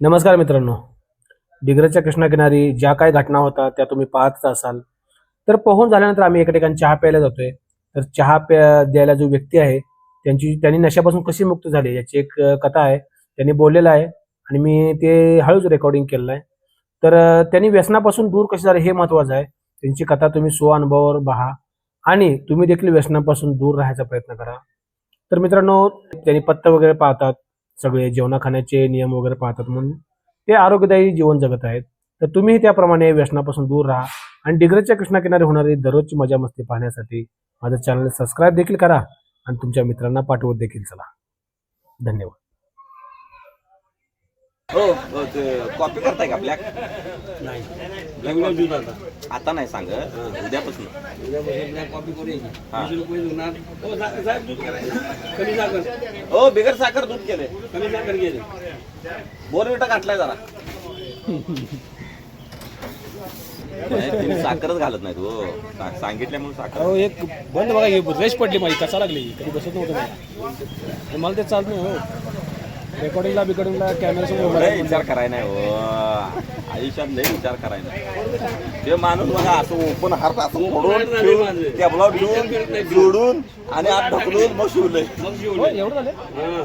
नमस्कार मित्रांनो. डिग्रजच्या कृष्णाकिनारी ज्या काही घटना होतात त्या तुम्ही पाहतच असाल. तर पोहून झाल्यानंतर आम्ही एका ठिकाणी चहा प्यायला जातोय. तर चहा प्या द्यायला जो व्यक्ती आहे त्यांची त्यांनी नशापासून कशी मुक्त झाली याची एक कथा आहे. त्यांनी बोललेलं आहे आणि मी ते हळूच रेकॉर्डिंग केलेलं आहे तर त्यांनी व्यसनापासून दूर कसे झाले हे महत्वाचं आहे. त्यांची कथा तुम्ही स्वअनुभवावर पहा आणि तुम्ही देखील व्यसनापासून दूर राहायचा प्रयत्न करा. तर मित्रांनो त्यांनी पत्ते वगैरे पाहतात. सगळे जेवणा खाण्याचे नियम वगैरे पाहतात म्हणून ते आरोग्यदायी जीवन जगत आहेत. तर तुम्ही त्याप्रमाणे व्यसनापासून दूर राहा आणि डिग्रजच्या कृष्णाकिनारी होणारी दररोजची मजा मस्ती पाहण्यासाठी माझं चॅनल सबस्क्राईब देखील करा आणि तुमच्या मित्रांना पाठवत देखील चला. धन्यवाद. हो हो, ते कॉपी करताय का ब्लॅक नाही. दूध आता आता नाही सांग उद्यापासून. उद्यापासून ब्लॅक कॉपी करू हा. रुपये हो कमी साखर हो बिगर साखर दूध केले कमी साखर केले बोरविटा घातलाय जरा. नाही, तुम्ही साखरच घालत नाहीत हो. सांगितल्यामुळे साखर. अहो एक बंद बघा हे रेस पडली माझी कसा लागली? कधी बसत नव्हतं मला. मला ते चालत नाही हो. रेकॉर्डिंगला बिकॉर्डिंगला कॅमेरा लय विचार कराय नाही हो. आयुष्यात लय विचार कराय नाही. ते माणूस बघा असं ओपन हार्ट असं ठेवून टेबलावर ठेवून जोडून आणि आत ढकलून मग शिवलंय शिवले. एवढं झालं? हा.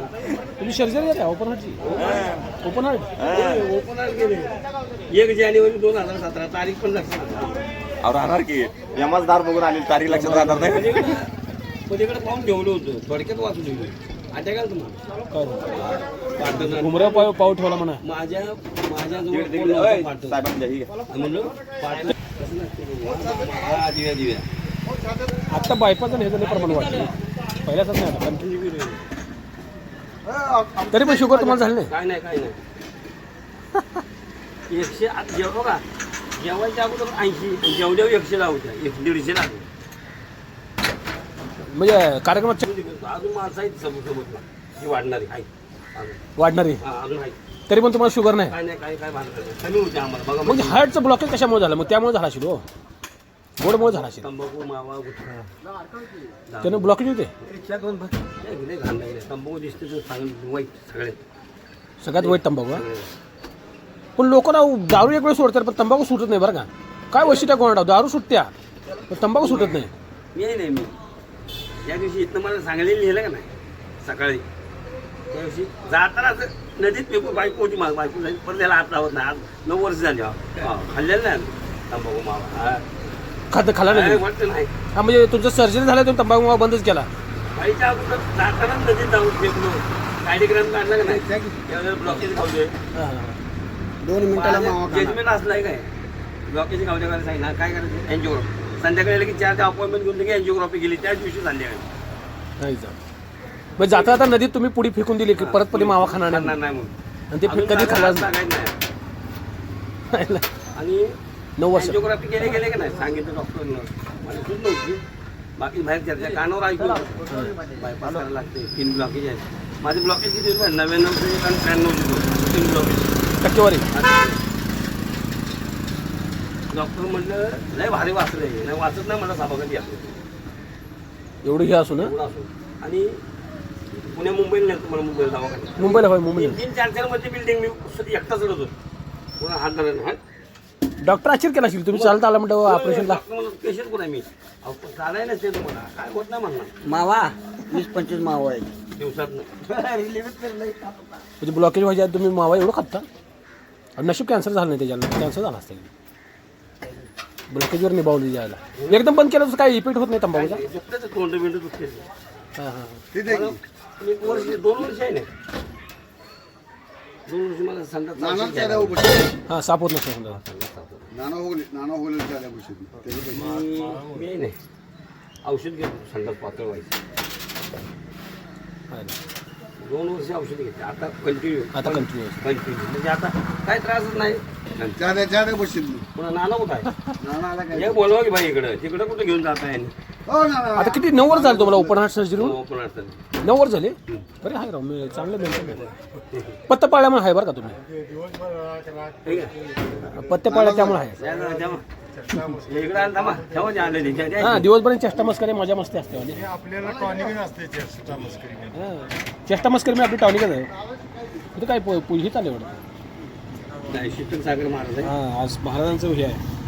तुम्ही सर्जरी आहे ओपन हार्टची ओपन हार्ट ओपनच गेले. एक जानेवारी दोन हजार सतरा तारीख पण लक्षात अहो राहणार की. यमाजदार बघून आली तारीख लक्षात राहणार नाही. पलीकडे पाहून ठेवलं होतं. थोडक्यात वाचून ठेवलं. आता काय तुम्हाला पाठवणार. घुमऱ्या पाव पाव ठेवला म्हणा माझ्या माझ्या जवळ दीड- कोण दीड- नव्हतं ओय, पाठवत. साहेबांनी द्या, घ्या. म्हणलं पाठवलं. कसं नसतं. हा, दिव्या दिव्या आत्ता बायपाचं हे झालं प्रमाण वाटलं पहिल्याच नाही आता कंटिन्यू तरी पण शुगर तुम्हाला झालं नाही काय नाही काय नाही एकशे आत जेव का जेवायच्या अगोदर ऐंशी जेवल्यावर एकशे लावत्या एक दीडशे लागले म्हणजे कार्यक्रमात अजून माणसं आहेत समोर समोर जी वाढणारी. आहेत अजून. वाढणारी. हा, अजून आहेत तरी पण तुम्हाला शुगर नाही. काय नाही काय काय भानगड नाही. कमी होते आम्हाला. बघा म्हणजे हार्टचं ब्लॉकेज कशामुळे झालं? मग त्यामुळे झाला असेल हो. गोडमुळे झाला असेल. तंबाखू मावा गुटखा. त्यानं ब्लॉकेज होते? रिक्षा दोन भर गेले घाण लागले तंबाखू दिसते तर चांगलं वाईट सगळे. सगळ्यात वाईट तंबाखू हा? पण लोकांना दारू एक वेळ सोडतात पण तंबाखू सुटत नाही बरं का. काय वैशिष्ट्य कोणाला? दारू सुटत्या पण तंबाखू सुटत नाही. मी आहे नाही मी त्या दिवशी इथनं मला सांगलीला नेलं का नाही? सकाळी. त्या दिवशी जाताना नदीत फेकून बायको होती माझी बायको झाली परत त्याला हात लावत नाही. आज नऊ वर्ष झाली हा. खाल्लेलं नाही तंबाखू मावा. हा. खात खाला नाही वाटतं नाही. हा म्हणजे तुमचं सर्जरी झालं तुम्ही तंबाखू मावा बंदच केला. बाईच्या अगोदर जाताना नदीत जाऊन फेकलो. कार्यक्रम काढला का नाही? त्यावेळेला ब्लॉकेज खावतोय दोन मिनिटाला मावा खाणार. जजमेंट असलाय काय? ब्लॉकेज खावत्या करायला सांगितलं काय करायचं? एन्जिओग्राफी संध्याकाळी लगेच चार अपॉइंटमेंट घेऊन की एन्जिओग्राफी गेली त्याच दिवशी संध्याकाळी. नाही जा मग जाता जाता नदीत तुम्ही पुढी फेकून दिली की परत परत मावा खाणार नाही. नाही म्हणून. आणि ते अजून कधी खाल्लाच सांगायचं नाही. आणि नऊ वर्ष. एन्जिओग्राफी केले गेले का नाही? सांगितलं डॉक्टरनं मला सुद्धा नव्हती बाकी बाहेर चर्चा कानावर ऐकून बायपास करायला लागते तीन ब्लॉकेज आहेत. माझे ब्लॉकेज किती नव्याण्णव ते आणि त्र्याण्णव तीन ब्लॉकेज टक्केवारी. डॉक्टर म्हटलं लय भारी वाचलंय. नाही वाचत नाही मला सभागती असं एवढं हे असू ना? एवढं असो आणि पुणे मुंबईला नेलं मला मुंबईला दवाखान्यात. मुंबईला होय मुंबईला. तीन तीन चार चारमध्ये बिल्डिंग मी एकटाच होतो. पुन्हा हात धरायला हा? डॉक्टर आश्चर्य केला असेल तुम्ही चालता आला म्हणतो ऑपरेशनला पेशंट कोण आहे मी? अहो, पण चालाय नसते तुम्हाला. काय होत नाही म्हणणार. मावा वीस पंचवीस मावा आहे दिवसात म्हणजे ब्लॉकेज व्हायच्या आधी तुम्ही मावा एवढं खाता आणि नशीब कॅन्सर झालं नाही त्याच्यानं कॅन्सर झाला असतं. ब्लॉकेजवर निभावली जायला. एकदम बंद केलं तर काही इफेक्ट होत नाही तंबाखूचा? दुखतेच तोंड बिंड दुखते हां हां एक वर्ष दोन वर्ष आहे ना? दोन वर्ष मला नाना त्याला हां साप होत नसतं समजा नाना होगले नाना त्याला मी आहे नाही औषध घेतो संडास पातळ व्हायचं. हां. दोन वर्ष औषध घेते आता कंटिन्यू आता कंटिन्यू कंटिन्यू म्हणजे आता काय त्रासच नाही. पुन्हा नाना आहे? नाना आला काय? हे बोलवा की भाई इकडं. तिकडं कुठं घेऊन जात आहे? हो नाना. आता किती नऊ वर्ष झालं तुम्हाला ओपन हार्ट सर्जरी होऊन ओपन अडचण नऊ वर्ष झाले? बरे आहे राव मी चांगलं मेंटेन पत्ता पाळल्यामुळे आहे बरं का तुम्ही? ठीक आहे पत्ते पाळल्या त्यामुळे आहे. हे. हां दिवसभर चेष्टा मस्करी मजा मस्ती असते म्हणजे. आपल्याला टॉनिक असते चेस्ट मस्करी हां. चेष्टा मस्करी मी आपली टॉनिकच आहे. इथं काय पु- पु- हे चालू आहे वाटतं? नाही शीतल सागर महाराज आहे. हा आज महाराजांचं हे आहे.